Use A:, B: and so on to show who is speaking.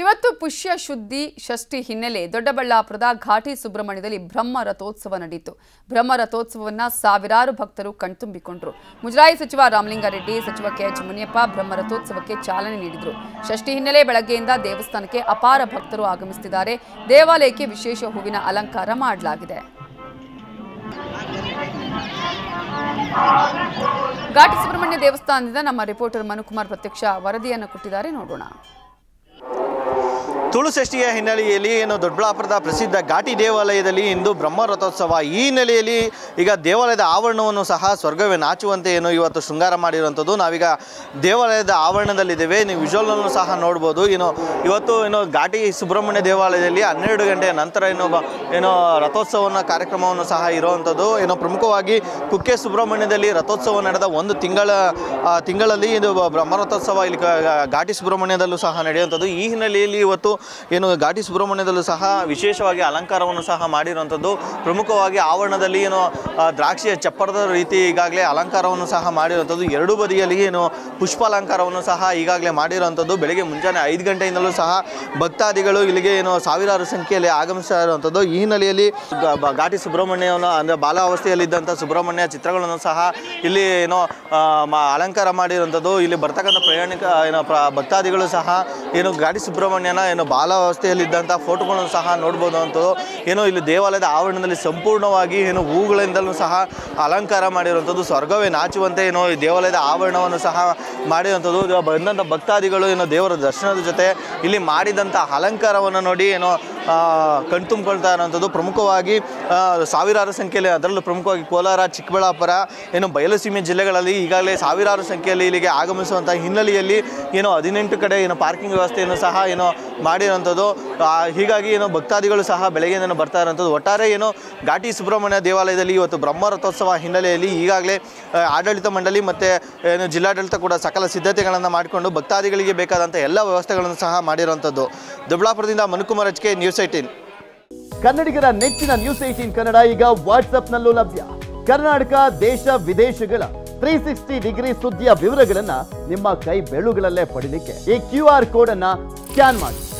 A: ಇವತ್ತು ಪುಷ್ಯ ಶುದ್ಧಿ ಷಷ್ಠಿ ಹಿನ್ನೆಲೆ ದೊಡ್ಡಬಳ್ಳಾಪುರದ ಘಾಟಿ ಸುಬ್ರಹ್ಮಣ್ಯದಲ್ಲಿ ಬ್ರಹ್ಮ ರಥೋತ್ಸವ ನಡೆಯಿತು. ಬ್ರಹ್ಮ ರಥೋತ್ಸವವನ್ನು ಸಾವಿರಾರು ಭಕ್ತರು ಕಣ್ತುಂಬಿಕೊಂಡರು. ಮುಜರಾಯಿ ಸಚಿವ ರಾಮಲಿಂಗಾರೆಡ್ಡಿ, ಸಚಿವ ಕೆಎಚ್ ಮುನಿಯಪ್ಪ ಬ್ರಹ್ಮ ರಥೋತ್ಸವಕ್ಕೆ ಚಾಲನೆ ನೀಡಿದರು. ಷಷ್ಠಿ ಹಿನ್ನೆಲೆ ಬೆಳಗ್ಗೆಯಿಂದ ದೇವಸ್ಥಾನಕ್ಕೆ ಅಪಾರ ಭಕ್ತರು ಆಗಮಿಸುತ್ತಿದ್ದಾರೆ. ದೇವಾಲಯಕ್ಕೆ ವಿಶೇಷ ಹೂವಿನ ಅಲಂಕಾರ ಮಾಡಲಾಗಿದೆ. ಘಾಟಿ ಸುಬ್ರಹ್ಮಣ್ಯ ದೇವಸ್ಥಾನದಿಂದ ನಮ್ಮ ರಿಪೋರ್ಟರ್ ಮನುಕುಮಾರ್ ಪ್ರತ್ಯಕ್ಷ ವರದಿಯನ್ನು ಕೊಟ್ಟಿದ್ದಾರೆ. ನೋಡೋಣ.
B: ತುಳುಷಷ್ಠಿಯ ಹಿನ್ನೆಲೆಯಲ್ಲಿ ಏನು ದೊಡ್ಡಬಳ್ಳಾಪುರದ ಪ್ರಸಿದ್ಧ ಘಾಟಿ ದೇವಾಲಯದಲ್ಲಿ ಇಂದು ಬ್ರಹ್ಮ ರಥೋತ್ಸವ ಈ ಹಿನ್ನೆಲೆಯಲ್ಲಿ ಈಗ ದೇವಾಲಯದ ಆವರಣವನ್ನು ಸಹ ಸ್ವರ್ಗವೇ ನಾಚುವಂತೆ ಏನು ಇವತ್ತು ಶೃಂಗಾರ ಮಾಡಿರುವಂಥದ್ದು. ನಾವೀಗ ದೇವಾಲಯದ ಆವರಣದಲ್ಲಿದ್ದೇವೆ. ನೀವು ವಿಜುವಲನ್ನು ಸಹ ನೋಡ್ಬೋದು. ಏನು ಇವತ್ತು ಏನು ಘಾಟಿ ಸುಬ್ರಹ್ಮಣ್ಯ ದೇವಾಲಯದಲ್ಲಿ ಹನ್ನೆರಡು ಗಂಟೆ ನಂತರ ಏನು ಏನು ರಥೋತ್ಸವನ ಕಾರ್ಯಕ್ರಮವನ್ನು ಸಹ ಇರುವಂಥದ್ದು. ಏನೋ ಪ್ರಮುಖವಾಗಿ ಕುಕ್ಕೆ ಸುಬ್ರಹ್ಮಣ್ಯದಲ್ಲಿ ರಥೋತ್ಸವ ನಡೆದ ಒಂದು ತಿಂಗಳ ತಿಂಗಳಲ್ಲಿ ಇದು ಬ್ರಹ್ಮ ರಥೋತ್ಸವ ಇಲ್ಲಿ ಘಾಟಿ ಸುಬ್ರಹ್ಮಣ್ಯದಲ್ಲೂ ಸಹ ನಡೆಯುವಂಥದ್ದು. ಈ ಹಿನ್ನೆಲೆಯಲ್ಲಿ ಇವತ್ತು ಏನು, ಘಾಟಿ ಸುಬ್ರಹ್ಮಣ್ಯದಲ್ಲೂ ಸಹ ವಿಶೇಷವಾಗಿ ಅಲಂಕಾರವನ್ನು ಸಹ ಮಾಡಿರುವಂಥದ್ದು. ಪ್ರಮುಖವಾಗಿ ಆವರಣದಲ್ಲಿ ಏನು ದ್ರಾಕ್ಷಿಯ ಚಪ್ಪರದ ರೀತಿ ಈಗಾಗಲೇ ಅಲಂಕಾರವನ್ನು ಸಹ ಮಾಡಿರುವಂಥದ್ದು. ಎರಡು ಬದಿಯಲ್ಲಿ ಏನು, ಪುಷ್ಪಾಲಂಕಾರವನ್ನು ಸಹ ಈಗಾಗಲೇ ಮಾಡಿರುವಂಥದ್ದು. ಬೆಳಗ್ಗೆ ಮುಂಜಾನೆ ಐದು ಗಂಟೆಯಿಂದಲೂ ಸಹ ಭಕ್ತಾದಿಗಳು ಇಲ್ಲಿಗೆ ಏನು, ಸಾವಿರಾರು ಸಂಖ್ಯೆಯಲ್ಲಿ ಆಗಮಿಸ್ತಾ ಇರುವಂಥದ್ದು. ಈ ಹಿನ್ನೆಲೆಯಲ್ಲಿ ಘಾಟಿ ಸುಬ್ರಹ್ಮಣ್ಯವನ್ನು, ಅಂದರೆ ಬಾಲಾವಸ್ಥೆಯಲ್ಲಿದ್ದಂಥ ಸುಬ್ರಹ್ಮಣ್ಯ ಚಿತ್ರಗಳನ್ನು ಸಹ ಇಲ್ಲಿ ಏನೋ ಅಲಂಕಾರ ಮಾಡಿರುವಂಥದ್ದು. ಇಲ್ಲಿ ಬರ್ತಕ್ಕಂಥ ಪ್ರಯಾಣಿಕ, ಏನೋ ಭಕ್ತಾದಿಗಳು ಸಹ ಏನು, ಘಾಟಿ ಸುಬ್ರಹ್ಮಣ್ಯನ ಏನು ಬಾಲಾವಸ್ಥೆಯಲ್ಲಿದ್ದಂಥ ಫೋಟೋಗಳನ್ನು ಸಹ ನೋಡ್ಬೋದು ಅಂಥದ್ದು ಏನೋ ಇಲ್ಲಿ ದೇವಾಲಯದ ಆವರಣದಲ್ಲಿ ಸಂಪೂರ್ಣವಾಗಿ ಏನು ಹೂಗಳಿಂದಲೂ ಸಹ ಅಲಂಕಾರ ಮಾಡಿರುವಂಥದ್ದು, ಸ್ವರ್ಗವೇ ನಾಚುವಂತೆ ಏನೋ ಈ ದೇವಾಲಯದ ಆವರಣವನ್ನು ಸಹ ಮಾಡಿರುವಂಥದ್ದು. ಬಂದಂಥ ಭಕ್ತಾದಿಗಳು ಏನೋ ದೇವರ ದರ್ಶನದ ಜೊತೆ ಇಲ್ಲಿ ಮಾಡಿದಂಥ ಅಲಂಕಾರವನ್ನು ನೋಡಿ ಏನೋ ಕಣ್ತುಂಬ್ಕೊಳ್ತಾ ಇರೋವಂಥದ್ದು. ಪ್ರಮುಖವಾಗಿ ಸಾವಿರಾರು ಸಂಖ್ಯೆಯಲ್ಲಿ, ಅದರಲ್ಲೂ ಪ್ರಮುಖವಾಗಿ ಕೋಲಾರ, ಚಿಕ್ಕಬಳ್ಳಾಪುರ, ಏನು ಬಯಲುಸೀಮೆ ಜಿಲ್ಲೆಗಳಲ್ಲಿ ಈಗಾಗಲೇ ಸಾವಿರಾರು ಸಂಖ್ಯೆಯಲ್ಲಿ ಇಲ್ಲಿಗೆ ಆಗಮಿಸುವಂಥ ಹಿನ್ನೆಲೆಯಲ್ಲಿ ಏನೋ ಹದಿನೆಂಟು ಕಡೆ ಏನು ಪಾರ್ಕಿಂಗ್ ವ್ಯವಸ್ಥೆಯನ್ನು ಸಹ ಏನು ಮಾಡಿರೋಂಥದ್ದು ಹೀಗಾಗಿ ಏನು ಭಕ್ತಾದಿಗಳು ಸಹ ಬೆಳಗ್ಗೆಯಿಂದ ಬರ್ತಾ ಇರೋಂಥದ್ದು ಒಟ್ಟಾರೆ ಏನು ಘಾಟಿ ಸುಬ್ರಹ್ಮಣ್ಯ ದೇವಾಲಯದಲ್ಲಿ ಇವತ್ತು ಬ್ರಹ್ಮ ರಥೋತ್ಸವ ಹಿನ್ನೆಲೆಯಲ್ಲಿ ಈಗಾಗಲೇ ಆಡಳಿತ ಮಂಡಳಿ ಮತ್ತು, ಏನು ಜಿಲ್ಲಾಡಳಿತ ಕೂಡ ಸಕಲ ಸಿದ್ಧತೆಗಳನ್ನು ಮಾಡಿಕೊಂಡು ಭಕ್ತಾದಿಗಳಿಗೆ ಬೇಕಾದಂಥ ಎಲ್ಲ ವ್ಯವಸ್ಥೆಗಳನ್ನು ಸಹ ಮಾಡಿರುವಂಥದ್ದು. ದೊಡ್ಡಬಳ್ಳಾಪುರದಿಂದ Manukumar H K news eighteen
C: ಕನ್ನಡಿಗರ ನೆಚ್ಚಿನ ನ್ಯೂಸ್ ಏಟೀನ್ ಕನ್ನಡ ಈಗ ವಾಟ್ಸಪ್ನಲ್ಲೂ ಲಭ್ಯ. ಕರ್ನಾಟಕ, ದೇಶ, ವಿದೇಶಗಳ ತ್ರೀ ಸಿಕ್ಸ್ಟಿ ಡಿಗ್ರಿ ಸುದ್ದಿಯ ವಿವರಗಳನ್ನ ನಿಮ್ಮ ಕೈ ಬೆಳುಗಳಲ್ಲೇ ಪಡೀಲಿಕ್ಕೆ ಈ ಕ್ಯೂ ಆರ್ ಕೋಡನ್ನು ಸ್ಕ್ಯಾನ್ ಮಾಡಿ.